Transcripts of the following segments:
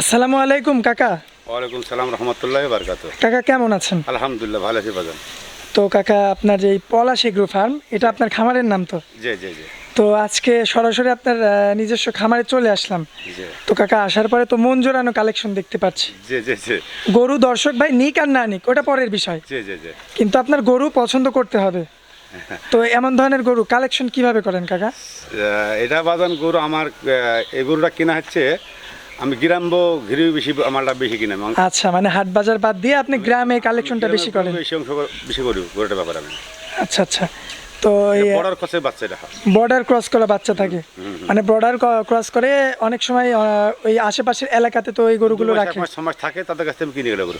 আসসালামু আলাইকুম কাকা। ওয়ালাইকুম সালাম রহমতুল্লাহ বারকাত কাকা কেমন আছেন? আলহামদুলিল্লাহ ভালো আছি বাজান তো কাকা আপনার যে পলাশ এগ্রো ফার্ম এটা আপনার খামারের নাম তো? জি জি জি। তো আজকে সরাসরি আপনার নিজস্ব খামারে চলে আসলাম। তো কাকা আসার পরে তো মন জোরানো কালেকশন দেখতে পাচ্ছি। গরু দর্শক ভাই নিক আর না নিক ওটা পরের বিষয়। জি জি জি। কিন্তু আপনার গরু পছন্দ করতে হবে। তো এমন ধরনের গরু কালেকশন কীভাবে করেন কাকা? এটা বাজান গরু আমার এই গরুটা কেনা হচ্ছে আমি গ্রাম্য ঘিরে বেশি আমারটা বেশি কিনা আচ্ছা মানে হাট বাজার বাদ দিয়ে আপনি গ্রামে কালেকশনটা বেশি করেন। বেশি অংশ বেশি করি গরুটার ব্যাপারে আমি। আচ্ছা আচ্ছা। তো এই বর্ডার খসে বাচ্চা এটা। বর্ডার ক্রস করা বাচ্চা থাকে। মানে বর্ডার ক্রস করে অনেক সময় ওই আশেপাশের এলাকাতে তো ওই গরুগুলো রাখে। সমাজ থাকে তাদের কাছ থেকে কিনে গেলে গরু।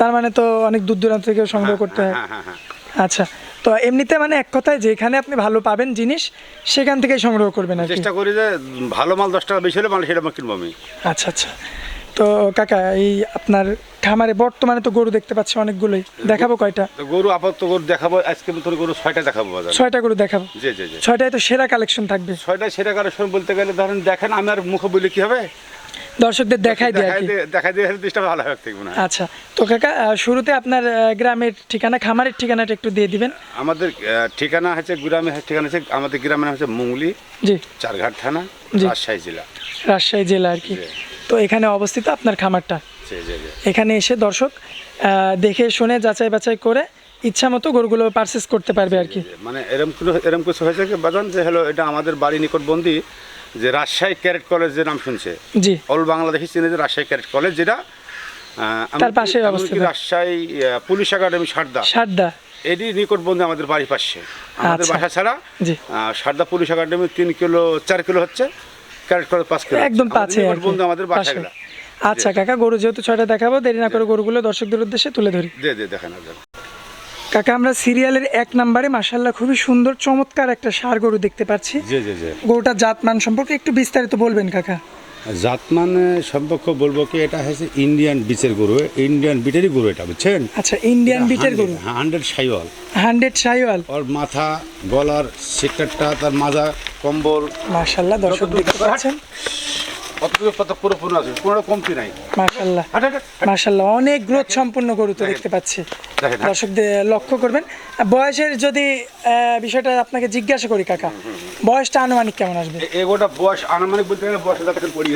তার মানে তো অনেক দূর দূরান্ত থেকে সংগ্রহ করতে হয়। হ্যাঁ হ্যাঁ হ্যাঁ আচ্ছা তো এমনিতে মানে এক কথায় যেখানে আপনি ভালো পাবেন জিনিস সেখান থেকে সংগ্রহ করবেন আর চেষ্টা করি যে ভালো মাল দশ টাকা বেশি হলে মাল সেটা কিনবো আমি। আচ্ছা আচ্ছা। তো কাকা এই আপনার খামারে বর্তমানে তো গরু দেখতে পাচ্ছি অনেকগুলোই। দেখাবো কয়টা? গরু আপাতত গরু দেখাবো আজকে তোর গরু ছয়টা দেখাবো বাজার। ছয়টা গরু দেখাবো? জি জি জি। ছয়টায় তো সেরা কালেকশন থাকবে। ছয়টা সেরা কালেকশন বলতে গেলে ধরেন দেখেন আমি আর মুখে বলি কি হবে? দর্শকদের দেখাই দিয়ে দেখাই দিয়ে দিসটা ভালো হবে ঠিক না আচ্ছা তো কাকা শুরুতে আপনার গ্রামের ঠিকানা খামারের ঠিকানাটা একটু দিয়ে দিবেন। আমাদের ঠিকানা হচ্ছে গ্রামে ঠিকানা হচ্ছে আমাদের গ্রামের নাম হচ্ছে মুংলি জি। চারঘাট থানা রাজশাহী জেলা। রাজশাহী জেলা আর কি। তো এখানে অবস্থিত আপনার খামারটা? এখানে এসে দর্শক দেখে শুনে যাচাই বাছাই করে ইচ্ছা মতো গরুগুলো পারচেস করতে পারবে আর কি। মানে এরম কোনো এরম কিছু হয়েছে কি? বাজান যে হলো এটা আমাদের বাড়ি নিকটবন্দি যে রাজশাহী ক্যারেট কলেজ যে নাম শুনছে? জি। অল বাংলাদেশি চিনে যে রাজশাহী ক্যারেট কলেজ যেটা তার এমনকি অবস্থিত। Rajshahi police academy Sarda. Sarada. এটি নিকটবন্দি আমাদের বাড়ির পাশে। আমাদের আচ্ছা। বাসা ছাড়া জি। সারদা পুলিশ একাডেমি তিন কিলো চার কিলো হচ্ছে ক্যারেট কলেজ পাঁচ কিলো। একদম আমাদের পাচ্ছে আর আমাদের বাসা পাশে। আচ্ছা কাকা গরু যেহেতু ছয়টা দেখাবো দেরি না করে গরুগুলো দর্শকদের উদ্দেশ্যে তুলে ধরি। দে দে দেখেন আপনার কাকা আমরা সিরিয়ালের এক নম্বরে মাসাল্লাহ খুবই সুন্দর চমৎকার একটা সার গরু দেখতে পাচ্ছি। জি জি জি। গরুটার জাতমান সম্পর্কে একটু বিস্তারিত বলবেন কাকা। জাতমান সম্পর্কে বলব কি এটা হচ্ছে ইন্ডিয়ান বিচের গরু ইন্ডিয়ান বিটেরই গরু এটা বুঝছেন? আচ্ছা ইন্ডিয়ান বিটের গরু। হান্ড্রেড সাইওয়াল। হান্ড্রেড সাইওয়াল। ওর মাথা গলার সেক্টরটা তার মাজা কম্বল। মাশাল্লাহ দর্শক দেখতে পাচ্ছেন। অতটুকু কত পুরোপুরি আছে কোনো কমতি নাই। মাশাল্লাহ হাট, হাট, হাট। মাশাল্লাহ অনেক গ্রোথ সম্পূর্ণ গরু তো দেখতে পাচ্ছি। দর্শকদের লক্ষ্য করবেন। বয়সের যদি আহ, বিষয়টা আপনাকে জিজ্ঞাসা করি কাকা বয়সটা আনুমানিক কেমন আসবে? এগোটা বয়স আনুমানিক বলতে গেলে বয়স দেখেন পড়ি।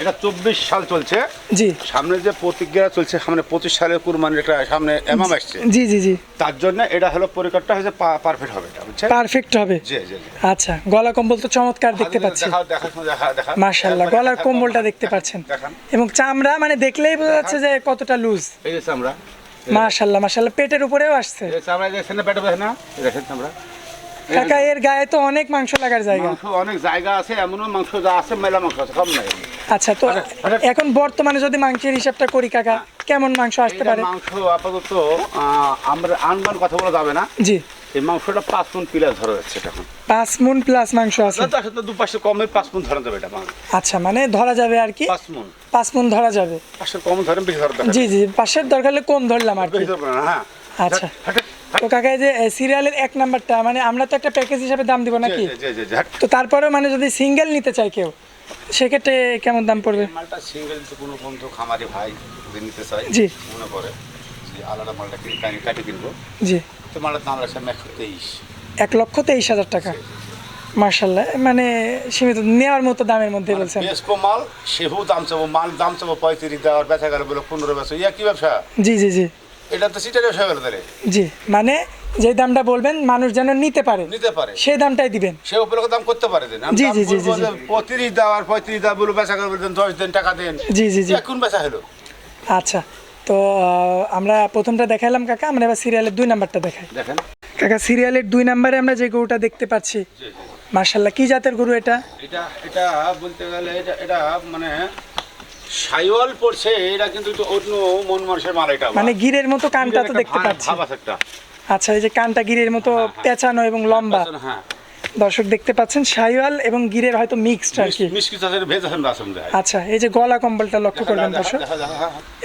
এটা চব্বিশ সাল চলছে। জি। সামনে যে প্রতিজ্ঞা চলছে সামনে পঁচিশ সালের কুরবানির একটা সামনে এমাম আসছে। জি জি জি। তার জন্য এটা হলো পরিকারটা হচ্ছে পারফেক্ট হবে এটা পারফেক্ট হবে? জি জি আচ্ছা গলা কম্বল তো চমৎকার দেখতে পাচ্ছি। মাশাল্লাহ গলার কম্বলটা দেখতে পাচ্ছেন। এবং চামড়া মানে দেখলেই বোঝা যাচ্ছে যে কতটা লুজ এই যে চামড়া। মাশাল্লাহ মাশাল্লাহ পেটের উপরেও আসছে। এই চামড়া দেখছেন না পেটে না এই দেখেন চামড়া। কাকা এর গায়ে তো অনেক মাংস লাগার জায়গা। অনেক জায়গা আছে এমনও মাংস যা আছে মেলা মাংস আছে কম নাই। আচ্ছা তো এখন বর্তমানে যদি মাংসের হিসাবটা করি কাকা কেমন মাংস আসতে পারে? মাংস আপাতত আমরা আনবান কথা বলা যাবে না। জি। এই মাংসটা পাঁচ মন পিলার ধরা যাচ্ছে এখন। পাঁচ মুন প্লাস মাংস আছে। সাথে দু পাশে কমে পাঁচ মন ধরা যাবে এটা আচ্ছা মানে ধরা যাবে আর কি? পাঁচ মন। পাঁচ মুন ধরা যাবে। পাঁচশো কম ধরেন বেশি ধরা জি জি পাশের দরকার হলে কম ধরলাম আর কি। না হ্যাঁ। আচ্ছা। তো কাকা যে সিরিয়ালের এক নাম্বারটা মানে আমরা তো একটা প্যাকেজ হিসাবে দাম দিব নাকি। তো তারপরেও মানে যদি সিঙ্গেল নিতে চাই কেউ সেক্ষেত্রে কেমন দাম পড়বে? মালটা সিঙ্গেল তো কোনো বন্ধু খামারি ভাই যদি নিতে চাই জি। মনে করে যে আলাদা মালটা কিনে কাটি- কিনবো। জি। তো মালটার দাম লাগছে একশো তেইশ। এক লক্ষ তেইশ হাজার টাকা। মার্শাল্লাহ মানে সীমিত নেওয়ার মতো দামের মধ্যে বলছেন। বেশ মাল সেহু দাম চাবো মাল দাম চাবো পঁয়ত্রিশ দেওয়ার বেচা গেল বলে পনেরো বেচা ইয়া কি ব্যবসা? জি জি জি। এটা তো সিটার ব্যবসা গেল তাহলে। জি মানে যে দামটা বলবেন মানুষ যেন নিতে পারে। নিতে পারে। সেই দামটাই দিবেন। সে উপলক্ষে দাম করতে পারে দেন। জি, জি, জি, জি। পঁয়ত্রিশ দেওয়ার পঁয়ত্রিশ দেওয়া বলে বেচা গেল দেন দশ দিন টাকা দেন। জি জি জি। এখন বেচা হলো। আচ্ছা তো আমরা প্রথমটা দেখাইলাম কাকা আমরা এবার সিরিয়ালের দুই নাম্বারটা দেখাই। দেখেন। কাকা সিরিয়ালের দুই নাম্বারে আমরা যে গরুটা দেখতে পাচ্ছি মার্শাল্লাহ কি জাতের গরু এটা? এটা এটা বলতে গেলে এটা এটা মানে সাইওয়াল পড়ছে এটা কিন্তু অন্য মন মানুষের মালাইটা মানে গিরের মতো কানটা তো দেখতে পাচ্ছি। আচ্ছা এই যে কানটা গিরের মতো পেঁচানো এবং লম্বা। হ্যাঁ। দর্শক দেখতে পাচ্ছেন শাইওয়াল এবং গিরের হয়তো মিক্সড আর কি। আচ্ছা এই যে গলা কম্বলটা লক্ষ্য করবেন দর্শক।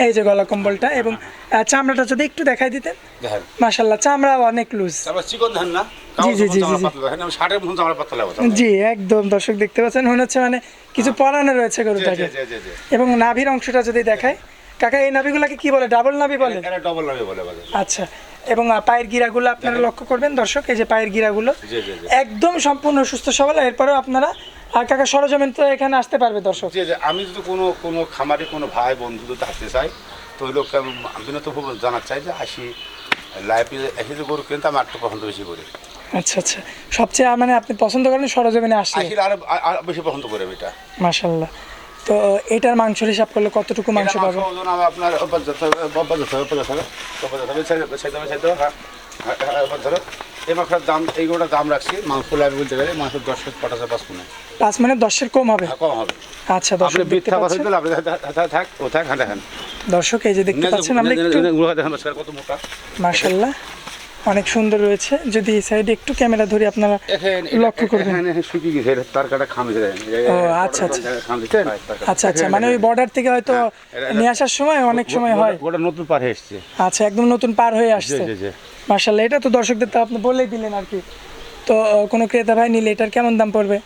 এই যে গলা কম্বলটা এবং চামড়াটা যদি একটু দেখাই দিতেন। মাশাল্লাহ চামড়া অনেক লুজ জি, জি, জি, জি, জি। একদম দর্শক দেখতে পাচ্ছেন মনে হচ্ছে মানে কিছু পরানো রয়েছে গরুটাকে। এবং নাভির অংশটা যদি দেখায় কাকা এই নাভিগুলোকে কি বলে ডাবল নাভি বলে? ডবল বলে বলে আচ্ছা এবং পায়ের গিরাগুলো আপনারা লক্ষ্য করবেন দর্শক এই যে পায়ের গিরাগুলো জি, জি, জি। একদম সম্পূর্ণ সুস্থ সবল। এরপরেও আপনারা আর কাকা সরজমিন তো এখানে আসতে পারবে দর্শক। যে আমি যদি কোনো কোনো খামারে কোনো ভাই বন্ধু যদি আসতে চাই তো ওই লোককে আমি বিনত জানার চাই যে আসি লাইফে এসে যে গরু কিনতে আমি একটু পছন্দ বেশি করি। আচ্ছা আচ্ছা। সবচেয়ে মানে আপনি পছন্দ করেন সরজমিনে আসলে? আরও বেশি পছন্দ করে এটা। মাশাল্লাহ তো এটার মাংসর হিসাব করলে কতটুকু মাংস পাবে? ওজন আপনার হ্যাঁ হ্যাঁ, হ্যাঁ, ধরো এই মাংসের দাম দাম রাখছি মাংস লাগবে বলতে গেলে মাংস দশ কেজি পাঁচ কোনে পাঁচ মানে দশের কম হবে? কম হবে। আচ্ছা আপনি দর্শক দেখতে পাচ্ছেন? আপনি থাক, ও থাক হ্যাঁ দেখেন। দর্শক এই যে দেখতে পাচ্ছেন আমরা একটু কত মোটা মাশাল্লাহ। অনেক সুন্দর রয়েছে। যদি এই সাইডে একটু ক্যামেরা ধরে আপনারা লক্ষ্য করবেন। ও, আচ্ছা, আচ্ছা। আচ্ছা আচ্ছা। মানে ওই বর্ডার থেকে হয়তো নিয়ে আসার সময় অনেক সময় হয়। ওটা নতুন পার হয়ে এসছে। আচ্ছা একদম নতুন পার হয়ে আসছে। জি জি। মাশাল্লাহ এটা তো দর্শকদের তো আপনি বলেই দিলেন আর কি। তো কোনো ক্রেতা ভাই নিলে এটার কেমন দাম পড়বে?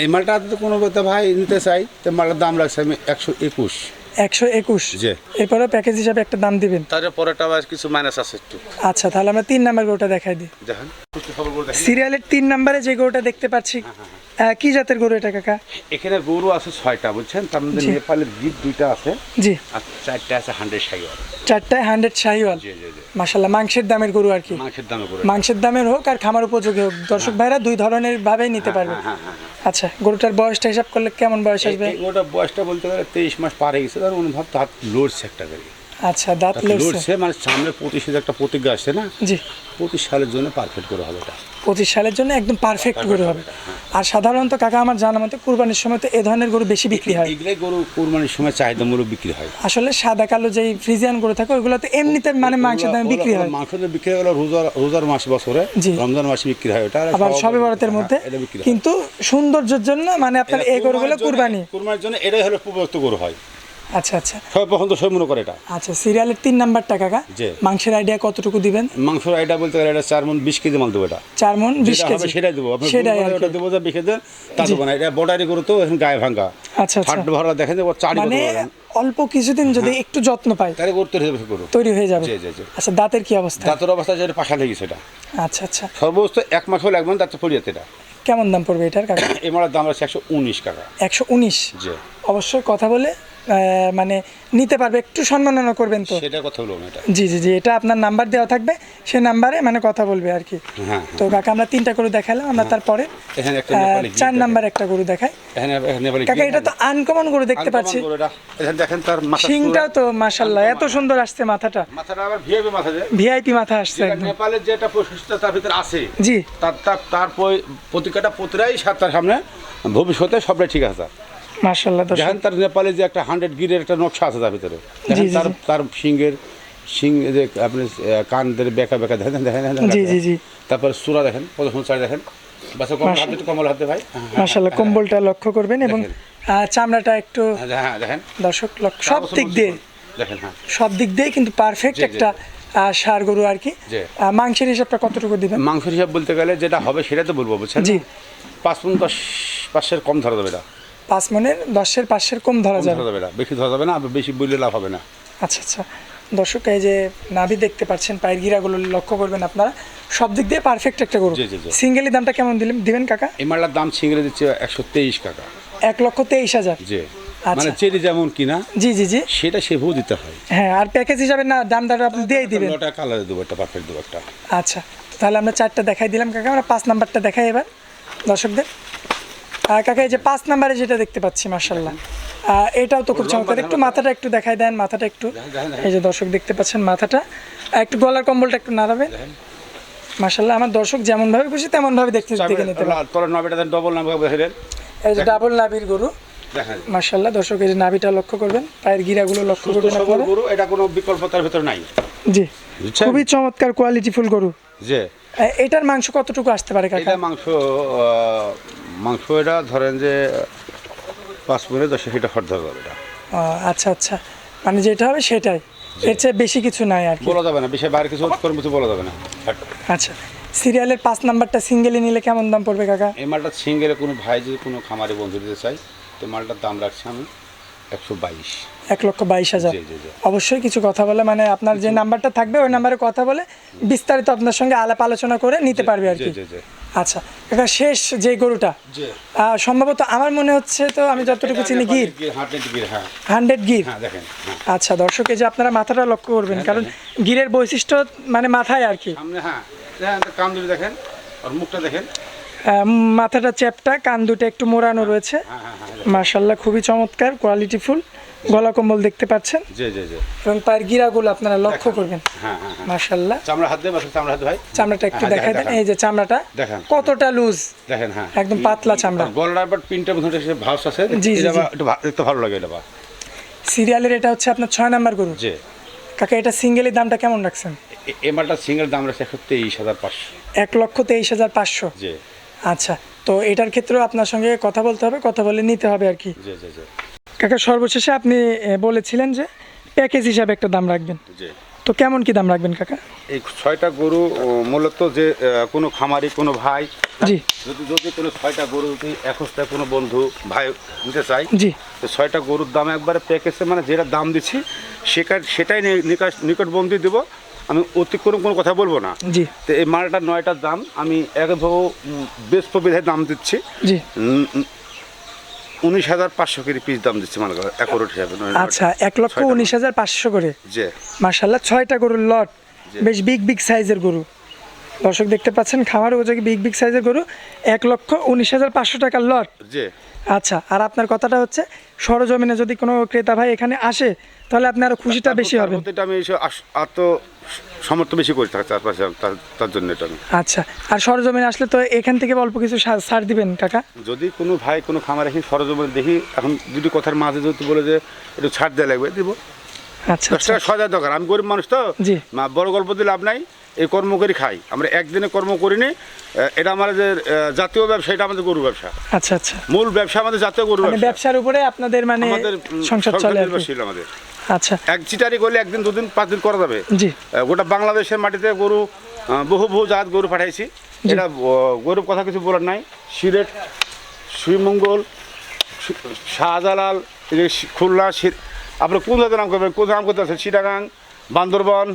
এই মালটা তো কোনো কথা ভাই নিতে চাই তো মালটার দাম রাখছে আমি একশো একুশ। একশো একুশ। এরপরে প্যাকেজ হিসাবে একটা দাম দিবেন। তারপরেটা আবার কিছু মাইনাস আছে একটু। আচ্ছা তাহলে আমরা তিন নাম্বার গরুটা দেখাই দিই। দেখেন সিরিয়ালের তিন নাম্বারে যে গরুটা দেখতে পাচ্ছি আহ, কি জাতের গরু এটা কাকা? এখানে গরু আছে ছয়টা বুঝছেন? তার মধ্যে। নেপালের গিট দুইটা আছে। জি। আর চারটা আছে হান্ড্রেড সাইওয়াল। চারটায় হান্ড্রেড শাহিওয়াল মাশাল্লাহ মাংসের দামের গরু আর কি। মাংসের দামে করে মাংসের দামের হোক আর খামার উপযোগী হোক দর্শক ভাইরা দুই ধরনের ভাবেই নিতে পারবে। হ্যাঁ হ্যাঁ। আচ্ছা গরুটার বয়সটা হিসাব করলে কেমন বয়স আসবে? এই- ওটা বয়সটা বলতে গেলে তেইশ মাস পারে হয়ে গেছে তার অনুভব তো হাত লড়ছে একটা করে। আচ্ছা দাঁত লড়ছে মানে সামনে পঁচিশের একটা প্রতিজ্ঞা আসছে না? জি। পঁচিশ সালের জন্য পারফেক্ট করে হবে এটা। পঁচিশ সালের জন্য একদম পারফেক্ট গরু হবে আর সাধারণত কাকা আমার জানা মতে কুরবানির সময় তো এ ধরনের গরু বেশি বিক্রি হয়। এগুলাই গরু কোরবানির সময় চাহিদামূলক বিক্রি হয়। আসলে সাদা কালো যেই ফ্রিজিয়ান গরু থাকে ওইগুলো তো এমনিতে মানে মাংসের দামে বিক্রি হয়। মাংস বিক্রি হয় রোজার রোজার মাস বছরে। রমজান মাসে বিক্রি হয় ওটা আবার সবে বরাতের মধ্যে। হ্যাঁ, বিক্রি কিন্তু সৌন্দর্যের জন্য মানে আপনার এই গরুগুলো কুরবানি। কুরবানির জন্য এটাই হলো উপযুক্ত গরু হয়। আচ্ছা আচ্ছা। সবাই পছন্দ সবাই মনে করে এটা। আচ্ছা সিরিয়ালের তিন নাম্বারটা কাকা? জি। মাংসের আইডিয়া কতটুকু দিবেন? মাংস এটা বলতে গেলে এটা চার মন বিশ কেজি মাল দেবো এটা। চার মন বিশ কেজি। সেটাই দেবো। সেটাই ওটা দেবো যা বিশে দেন তা দেবো না। এটা বর্ডারি গরু তো এখন গায়ে ভাঙ্গা। আচ্ছা আচ্ছা। হাট ভরা দেখেন ও চারি মানে অল্প কিছুদিন যদি একটু যত্ন পায় তারে করতে হবে গরু। তৈরি হয়ে যাবে। জি, জি, জি। আচ্ছা দাঁতের কি অবস্থা? দাঁতের অবস্থা যেটা পাশা লেগেছে এটা। আচ্ছা আচ্ছা। সর্বোচ্চ এক মাস হলে একবার দাঁতে পড়িয়েছে এটা। কেমন দাম পড়বে এটার কাকা? এই মালার দাম আছে একশো উনিশ টাকা একশো উনিশ? জি। অবশ্যই কথা বলে মানে নিতে পারবে একটু সম্মাননা করবেন তো। সেটা কথা না এটা। জি জি জি এটা আপনার নাম্বার দেওয়া থাকবে সে নাম্বারে মানে কথা বলবে আর কি। হ্যাঁ তো কাকা আমরা তিনটা গরু দেখালাম আমরা তারপরে এখানে একটা নেপালি চার নাম্বার একটা গরু দেখাই। এখানে এখানে নেপালি কাকা এটা তো আনকমন গরু দেখতে পাচ্ছি। এখানে দেখেন তার শিংটাও তো মাশাল্লাহ এত সুন্দর আসছে মাথাটা। মাথাটা আবার ভিআইপি মাথা যে। ভিআইপি মাথা আসছে নেপালের যেটা প্রশস্তা তার ভিতরে আছে। জি। তার তার প্রতিকাটা তার সামনে। ভবিষ্যতে সবটাই ঠিক আছে। দেখেন তার নেপালে যে একটা হান্ড্রেড গিরের একটা নকশা আছে তার ভিতরে। দেখেন তার। তার সিংহের সিং যে আপনি কানদের বেঁকা বেঁকা দেখেন দেখেন জি, জি, জি। তারপর সুরা দেখেন কত সুন্দর দেখেন। কমল হাতে একটু কমল হাতে ভাই। হ্যাঁ, কম্বলটা লক্ষ্য করবেন এবং চামড়াটা একটু হ্যাঁ, হ্যাঁ দেখেন। দর্শক লক্ষ্য সব দিক দিয়ে দেখেন হ্যাঁ। সব দিক দিয়ে কিন্তু পারফেক্ট একটা ষাঁড় গরু আর কি। মাংসের হিসাবটা কতটুকু দিবেন? মাংস হিসাব বলতে গেলে যেটা হবে সেটা তো বলব বুঝছেন? জি। পাঁচ দশ পাঁচশের কম ধরা যাবে এটা। পাঁচ মনের দশের পাঁচশের কম ধরা যাবে ধরা যাবে। না বেশি ধরা যাবে না বেশি বললে লাভ হবে না। আচ্ছা আচ্ছা। দর্শক এই যে নাভি দেখতে পাচ্ছেন পায়ের গিরাগুলো লক্ষ্য করবেন আপনারা। সব দিক দিয়ে পারফেক্ট একটা গরু। জি, জি, জি। সিঙ্গেলি দামটা কেমন দিলেন? দিবেন কাকা? এই মালটার দাম ছিংড়ে দিচ্ছে একশো তেইশ টাকা এক লক্ষ তেইশ হাজার। যে আচ্ছা। মানে চেরি যেমন কিনা জি জি জি। সেটা সেভাবেও দিতে হয়। হ্যাঁ আর প্যাকেজ হিসাবে না দাম দাঁড়া আপনি দিয়েই দিবেন। নটা কালার দেবো একটা পারফেক্ট দেবো একটা। আচ্ছা তাহলে আমরা চারটা দেখাই দিলাম কাকা আমরা পাঁচ নাম্বারটা দেখাই এবার দর্শকদের। কাকা এই যে পাঁচ নাম্বারে যেটা দেখতে পাচ্ছি মার্শাল্লাহ এটাও তো খুব চমৎকার। একটু মাথাটা একটু দেখাই দেন মাথাটা একটু এই যে দর্শক দেখতে পাচ্ছেন মাথাটা। একটু গলার কম্বলটা একটু নাড়াবেন। মার্শাল্লাহ আমার দর্শক যেমন ভাবে খুশি তেমন ভাবে দেখতে দেখে নিতে পারে তোর নবেটা দেন ডবল এই যে ডাবল নাভির গরু। মার্শাল্লাহ দর্শক এই যে নাভিটা লক্ষ্য করবেন পায়ের গিরাগুলো লক্ষ্য করবেন গরু এটা কোনো বিকল্প তার ভিতরে নাই। জি? খুবই চমৎকার কোয়ালিটিফুল গরু। এ- এটার মাংস কতটুকু আসতে পারে কাকা? এটা মাংস মাংস এটা ধরেন যে পাঁচ মিনিট দশ সেটা হট ধরবে এটা। আচ্ছা আচ্ছা। মানে যেটা হবে সেটাই। এর চেয়ে বেশি কিছু নাই আর বলা যাবে না বেশি বাইরে কিছু করবে কিছু বলা যাবে না। আচ্ছা। সিরিয়ালের পাঁচ নাম্বারটা সিঙ্গেলে নিলে কেমন দাম পড়বে কাকা? এই মালটা সিঙ্গেলে কোনো ভাই যদি কোনো খামারে বন্ধু দিতে চাই তো মালটার দাম রাখছি আমি একশো বাইশ। এক লক্ষ বাইশ হাজার। অবশ্যই কিছু কথা বলে মানে আপনার যে নাম্বারটা থাকবে ওই নাম্বারে কথা বলে বিস্তারিত আপনার সঙ্গে আলাপ আলোচনা করে নিতে পারবে আর কি। আচ্ছা কাকা শেষ যে গরুটা সম্ভবত আমার মনে হচ্ছে তো আমি যতটুকু চিনি গির। হ্যাঁ। হান্ড্রেড গির? হ্যাঁ দেখেন হ্যাঁ। আচ্ছা দর্শক যে আপনারা মাথাটা লক্ষ্য করবেন কারণ গিরের বৈশিষ্ট্য মানে মাথায় আর কি। সামনে হ্যাঁ দেখেন কান দুটো আর মুখটা দেখেন। মাথাটা চ্যাপটা কান দুটো একটু মোড়ানো রয়েছে। হ্যাঁ হ্যাঁ হ্যাঁ মার্শাল্লাহ খুবই চমৎকার কোয়ালিটিফুল গলা কম্বল দেখতে পাচ্ছেন? জি জি জি। এবং পায়ের গিরাগুলো আপনারা লক্ষ্য করবেন। হ্যাঁ হ্যাঁ হ্যাঁ। মার্শাল্লাহ চামড়া হাত দিয়ে চামড়া হাত ভাই। চামড়াটা একটু হ্যাঁ, দেখাই দেন। এই যে চামড়াটা দেখান। কতটা লুজ দেখেন হ্যাঁ। একদম পাতলা চামড়া। গলার পর পিনটা মধ্যে সে ভাস আছে। জি, জি, একটু দেখতে ভালো লাগে এটা সিরিয়ালের এটা হচ্ছে আপনার ছয় নাম্বার গরু। জি। কাকা এটা সিঙ্গেলের দামটা কেমন রাখছেন? এ- এই মালটার সিঙ্গেল দাম রয়েছে একশো তেইশ হাজার পাঁচশো। এক লক্ষ তেইশ হাজার পাঁচশো। জি। আচ্ছা তো এটার ক্ষেত্রেও আপনার সঙ্গে কথা বলতে হবে কথা বলে নিতে হবে আর কি। জি জি জি। কাকা সর্বশেষে আপনি বলেছিলেন যে প্যাকেজ হিসাবে একটা দাম রাখবেন। তো কেমন কি দাম রাখবেন কাকা? এই ছয়টা গরু মূলত যে কোনো খামারি কোনো ভাই জি। যদি যদি কোনো ছয়টা গরু যদি একসটা কোনো বন্ধু ভাই নিতে চাই জি। তো ছয়টা গরুর দাম একবারে প্যাকেজে মানে যেটা দাম দিচ্ছি সেটা সেটাই নি- নিকাশ নিকটবন্দি দেবো। আমি অতিক্রম কোনো কথা বলব না। জি। তো এই মালটার নয়টার দাম আমি একভাবে বেশ প্রবিধায় দাম দিচ্ছি। জি। উনিশ হাজার পাঁচশো করে পিস দাম দিচ্ছে মানে একরোট হিসাবে আচ্ছা এক লক্ষ উনিশ হাজার পাঁচশো করে? যে মার্শাল্লাহ ছয়টা গরুর লট বেশ বিগ বিগ সাইজের গরু। দর্শক দেখতে পাচ্ছেন খামার উপযোগী বিগ বিগ সাইজের গরু এক লক্ষ উনিশ হাজার পাঁচশো টাকার লট যে আচ্ছা আর আপনার কথাটা হচ্ছে সরজমিনে যদি কোনো ক্রেতা ভাই এখানে আসে তাহলে আপনার আরও খুশিটা বেশি হবে আমি এত সমর্থ বেশি করে থাকি চারপাশে তার- জন্য এটা আমি। আচ্ছা আর সরজমিনে আসলে তো এখান থেকে অল্প কিছু ছাড় দিবেন কাকা? যদি কোনো ভাই কোনো খামার রাখি সরজমিনে দেখি এখন যদি কথার মাঝে যদি বলে যে একটু ছাড় দেওয়া লাগবে দিব। দশ আচ্ছা। টাকা সজায় দরকার। আমি গরিব মানুষ তো মা বড় গল্প দিয়ে লাভ নাই। এই কর্ম করে খাই। আমরা একদিনে কর্ম করিনি এটা আমাদের জাতীয় ব্যবসা এটা আমাদের গরু ব্যবসা। আচ্ছা আচ্ছা। মূল ব্যবসা আমাদের জাতীয় গরু মানে ব্যবসা। ব্যবসার উপরে আপনাদের মানে আমাদের সংসার চলে আমাদের। আচ্ছা। এক চিটারি করলে একদিন দুদিন পাঁচ দিন করা যাবে। জি। গোটা বাংলাদেশের মাটিতে গরু বহু বহু জাত গরু পাঠাইছি। এটা গরুর কথা কিছু বলার নাই। সিলেট শ্রীমঙ্গল শাহজালাল খুলনা আপনি কোন জাতের নাম করবেন? কোন নাম করতে আছেন চিটাগাং বান্দরবন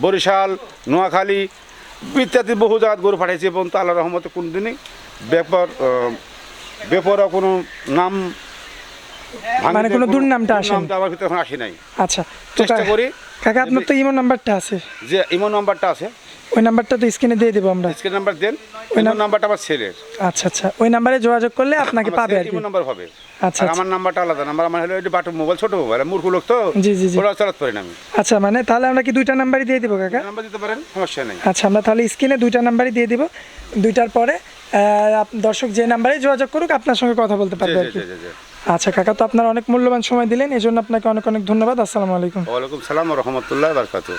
বরিশাল নোয়াখালী ইত্যাদি বহু জাত গরু পাঠাইছি এবং আল্লাহ রহমতে কোন দিনই ব্যাপার আহ, কোনো নাম মানে কোনো দুর্নামটা। দুর্নামটা আমার ভিতরে এখন আসে নাই। আচ্ছা চেষ্টা করি কাকা আপনার তো ইমো নাম্বারটা আছে। যে ইমো নাম্বারটা আছে ওই নাম্বারটা তো স্ক্রিনে দিয়ে দেবো আমরা। স্ক্রিন নাম্বার দেন ইমো নাম্বারটা আমার ছেলের। আচ্ছা আচ্ছা। ওই নাম্বারে যোগাযোগ করলে আপনাকে পাবে আর কি নাম্বার হবে? আচ্ছা, আর আচ্ছা। আমার নাম্বারটা আলাদা। নাম্বার আমার হলো এটা বাটু মোবাইল ছোট মোবাইল। মূর্খ লোক তো জি, জি, জি। ওরা চালাতে পারি না আমি। আচ্ছা মানে তাহলে আমরা কি দুইটা নাম্বারই দিয়ে দিব কাকা? নাম্বার দিতে পারেন সমস্যা নেই। আচ্ছা আমরা তাহলে স্ক্রিনে দুইটা নাম্বারই দিয়ে দিব। দুইটার পরে দর্শক যে নাম্বারে যোগাযোগ করুক আপনার সঙ্গে কথা বলতে পারবে আর কি। আচ্ছা কাকা তো আপনার অনেক মূল্যবান সময় দিলেন এই জন্য আপনাকে অনেক অনেক ধন্যবাদ। আসসালামু আলাইকুম। ওয়ালাইকুম সালাম রহমতুল্লাহ বারকাতু